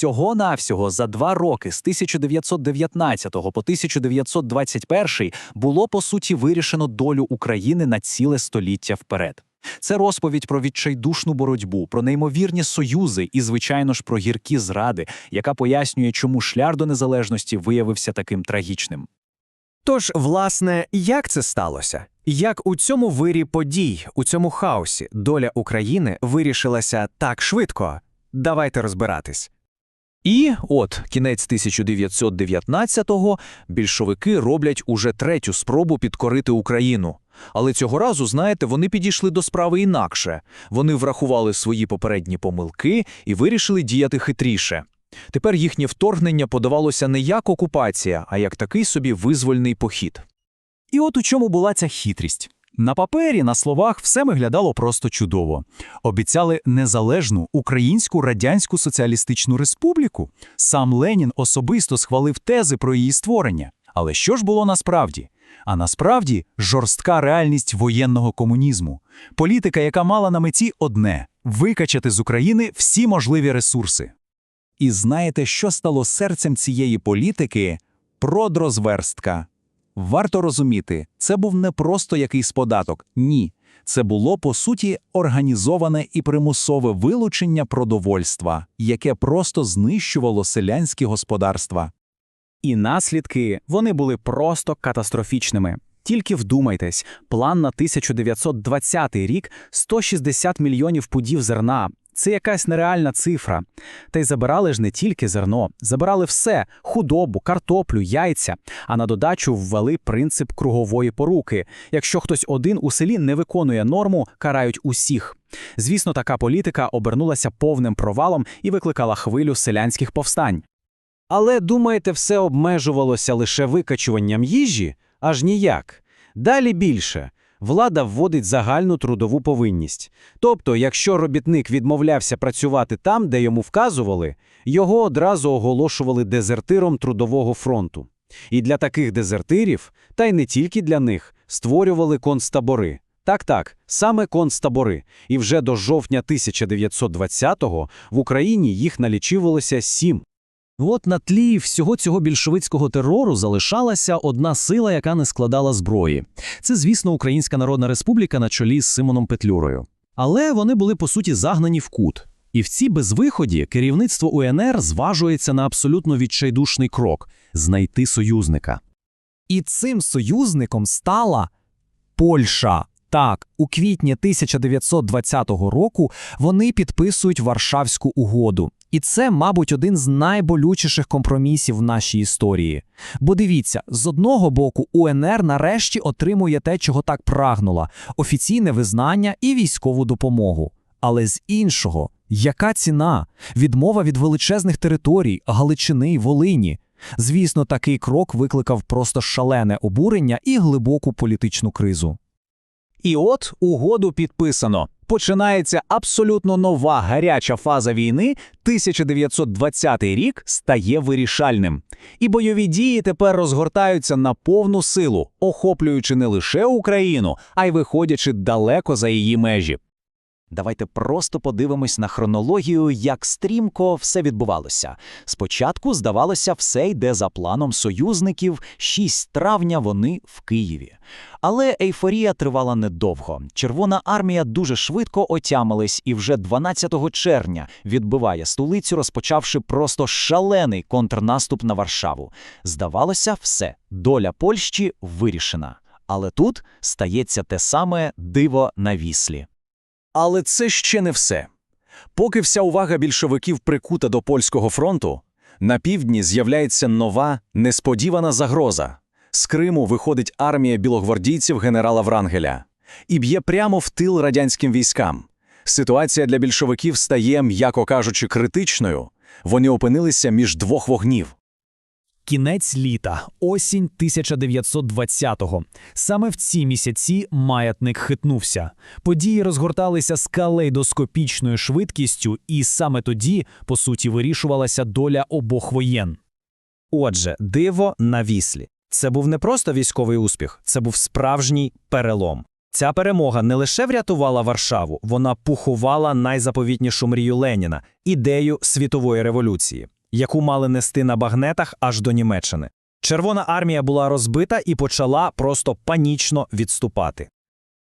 всього-навсього за два роки з 1919 по 1921 було по суті вирішено долю України на ціле століття вперед. Це розповідь про відчайдушну боротьбу, про неймовірні союзи і, звичайно ж, про гіркі зради, яка пояснює, чому шлях до незалежності виявився таким трагічним. Тож, власне, як це сталося? Як у цьому вирі подій, у цьому хаосі доля України вирішилася так швидко? Давайте розбиратись. І от кінець 1919-го більшовики роблять уже третю спробу підкорити Україну. Але цього разу, знаєте, вони підійшли до справи інакше. Вони врахували свої попередні помилки і вирішили діяти хитріше. Тепер їхнє вторгнення подавалося не як окупація, а як такий собі визвольний похід. І от у чому була ця хитрість. На папері, на словах, все виглядало просто чудово. Обіцяли незалежну Українську Радянську Соціалістичну Республіку. Сам Ленін особисто схвалив тези про її створення. Але що ж було насправді? А насправді жорстка реальність воєнного комунізму. Політика, яка мала на меті одне викачати з України всі можливі ресурси. І знаєте, що стало серцем цієї політики? Продрозверстка. Варто розуміти, це був не просто якийсь податок. Ні. Це було, по суті, організоване і примусове вилучення продовольства, яке просто знищувало селянські господарства. І наслідки вони були просто катастрофічними. Тільки вдумайтесь, план на 1920 рік 160 мільйонів пудів зерна. Це якась нереальна цифра. Та й забирали ж не тільки зерно, забирали все худобу, картоплю, яйця. А на додачу ввели принцип кругової поруки. Якщо хтось один у селі не виконує норму, карають усіх. Звісно, така політика обернулася повним провалом і викликала хвилю селянських повстань. Але думаєте, все обмежувалося лише викачуванням їжі? Аж ніяк. Далі більше. Влада вводить загальну трудову повинність. Тобто, якщо робітник відмовлявся працювати там, де йому вказували, його одразу оголошували дезертиром трудового фронту. І для таких дезертирів, та й не тільки для них, створювали концтабори. Так-так, саме концтабори. І вже до жовтня 1920-го в Україні їх налічувалося сім. От на тлі всього цього більшовицького терору залишалася одна сила, яка не складала зброї. Це, звісно, Українська Народна Республіка на чолі з Симоном Петлюрою. Але вони були по суті загнані в кут. І в цій безвиході керівництво УНР зважується на абсолютно відчайдушний крок знайти союзника. І цим союзником стала Польща. Так, у квітні 1920 року вони підписують Варшавську угоду. І це, мабуть, один з найболючіших компромісів в нашій історії. Бо дивіться, з одного боку, УНР нарешті отримує те, чого так прагнула офіційне визнання і військову допомогу. Але з іншого, яка ціна? Відмова від величезних територій, Галичини Волині. Звісно, такий крок викликав просто шалене обурення і глибоку політичну кризу. І от угоду підписано. Починається абсолютно нова гаряча фаза війни. 1920 рік стає вирішальним. І бойові дії тепер розгортаються на повну силу, охоплюючи не лише Україну, а й виходячи далеко за її межі. Давайте просто подивимось на хронологію, як стрімко все відбувалося. Спочатку, здавалося, все йде за планом союзників. 6 травня вони в Києві. Але ейфорія тривала недовго. Червона армія дуже швидко отямилась і вже 12 червня відбиває столицю, розпочавши просто шалений контрнаступ на Варшаву. Здавалося, все, доля Польщі вирішена. Але тут стається те саме диво на віслі. Але це ще не все. Поки вся увага більшовиків прикута до польського фронту, на півдні з'являється нова, несподівана загроза. З Криму виходить армія білогвардійців генерала Врангеля і б'є прямо в тил радянським військам. Ситуація для більшовиків стає, м'яко кажучи, критичною. Вони опинилися між двох вогнів. Кінець літа, осінь 1920-го. Саме в ці місяці маятник хитнувся. Події розгорталися з калейдоскопічною швидкістю, і саме тоді, по суті, вирішувалася доля обох воєн. Отже, диво на віслі. Це був не просто військовий успіх, це був справжній перелом. Ця перемога не лише врятувала Варшаву, вона поховала найзаповітнішу мрію Леніна ідею світової революції, яку мали нести на багнетах аж до Німеччини. Червона армія була розбита і почала просто панічно відступати.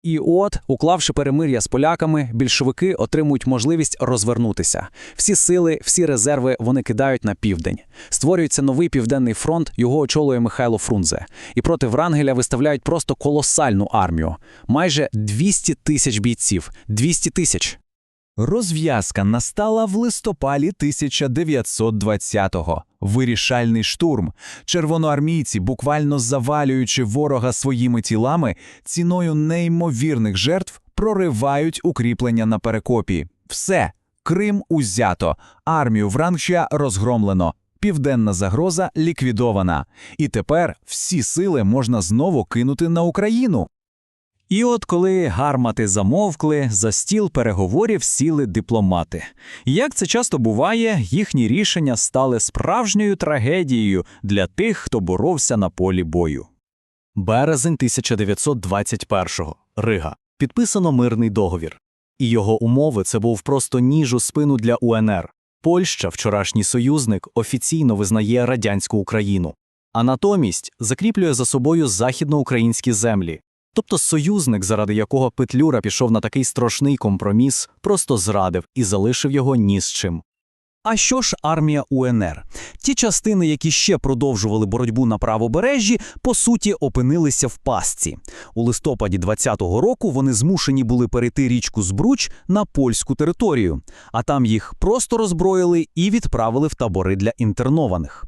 І от, уклавши перемир'я з поляками, більшовики отримують можливість розвернутися. Всі сили, всі резерви вони кидають на південь. Створюється новий південний фронт, його очолює Михайло Фрунзе. І проти Врангеля виставляють просто колосальну армію. Майже 200 тисяч бійців. 200 тисяч. Розв'язка настала в листопаді 1920-го. Вирішальний штурм. Червоноармійці, буквально завалюючи ворога своїми тілами, ціною неймовірних жертв проривають укріплення на перекопі. Все, Крим узято, армію Врангча розгромлено. Південна загроза ліквідована. І тепер всі сили можна знову кинути на Україну. І от коли гармати замовкли, за стіл переговорів сіли дипломати. Як це часто буває, їхні рішення стали справжньою трагедією для тих, хто боровся на полі бою. Березень 1921-го. Рига. Підписано мирний договір. І його умови це був просто ніж у спину для УНР. Польща, вчорашній союзник, офіційно визнає радянську Україну, а натомість закріплює за собою західноукраїнські землі. Тобто союзник, заради якого Петлюра пішов на такий страшний компроміс, просто зрадив і залишив його ні з чим. А що ж армія УНР? Ті частини, які ще продовжували боротьбу на правобережжі, по суті, опинилися в пастці. У листопаді 20-го року вони змушені були перейти річку Збруч на польську територію, а там їх просто роззброїли і відправили в табори для інтернованих.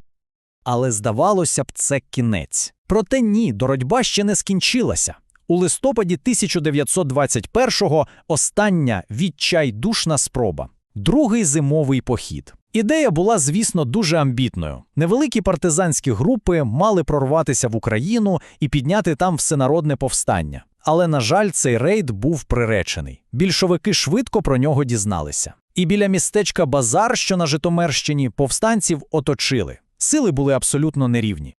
Але здавалося б, це кінець. Проте ні, боротьба ще не скінчилася. У листопаді 1921-го остання відчайдушна спроба. Другий зимовий похід. Ідея була, звісно, дуже амбітною. Невеликі партизанські групи мали прорватися в Україну і підняти там всенародне повстання. Але, на жаль, цей рейд був приречений. Більшовики швидко про нього дізналися. І біля містечка Базар, що на Житомирщині, повстанців оточили. Сили були абсолютно нерівні.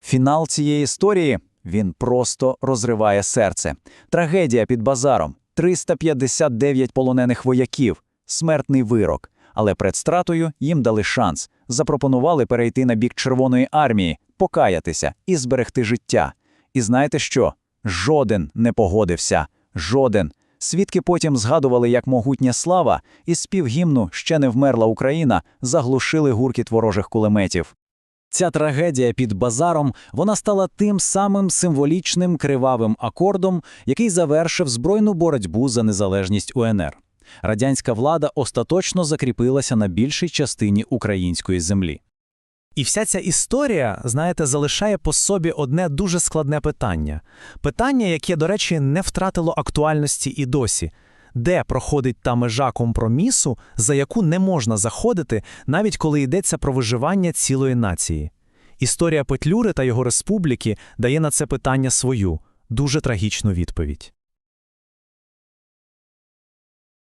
Фінал цієї історії він просто розриває серце. Трагедія під базаром. 359 полонених вояків, смертний вирок. Але перед стратою їм дали шанс. Запропонували перейти на бік Червоної армії, покаятися і зберегти життя. І знаєте що? Жоден не погодився. Жоден. Свідки потім згадували, як могутня слава і спів гімну «Ще не вмерла Україна» заглушили гуркіт ворожих кулеметів. Ця трагедія під базаром вона стала тим самим символічним кривавим акордом, який завершив збройну боротьбу за незалежність УНР. Радянська влада остаточно закріпилася на більшій частині української землі. І вся ця історія, знаєте, залишає по собі одне дуже складне питання. Питання, яке, до речі, не втратило актуальності і досі. Де проходить та межа компромісу, за яку не можна заходити, навіть коли йдеться про виживання цілої нації? Історія Петлюри та його республіки дає на це питання свою дуже трагічну відповідь.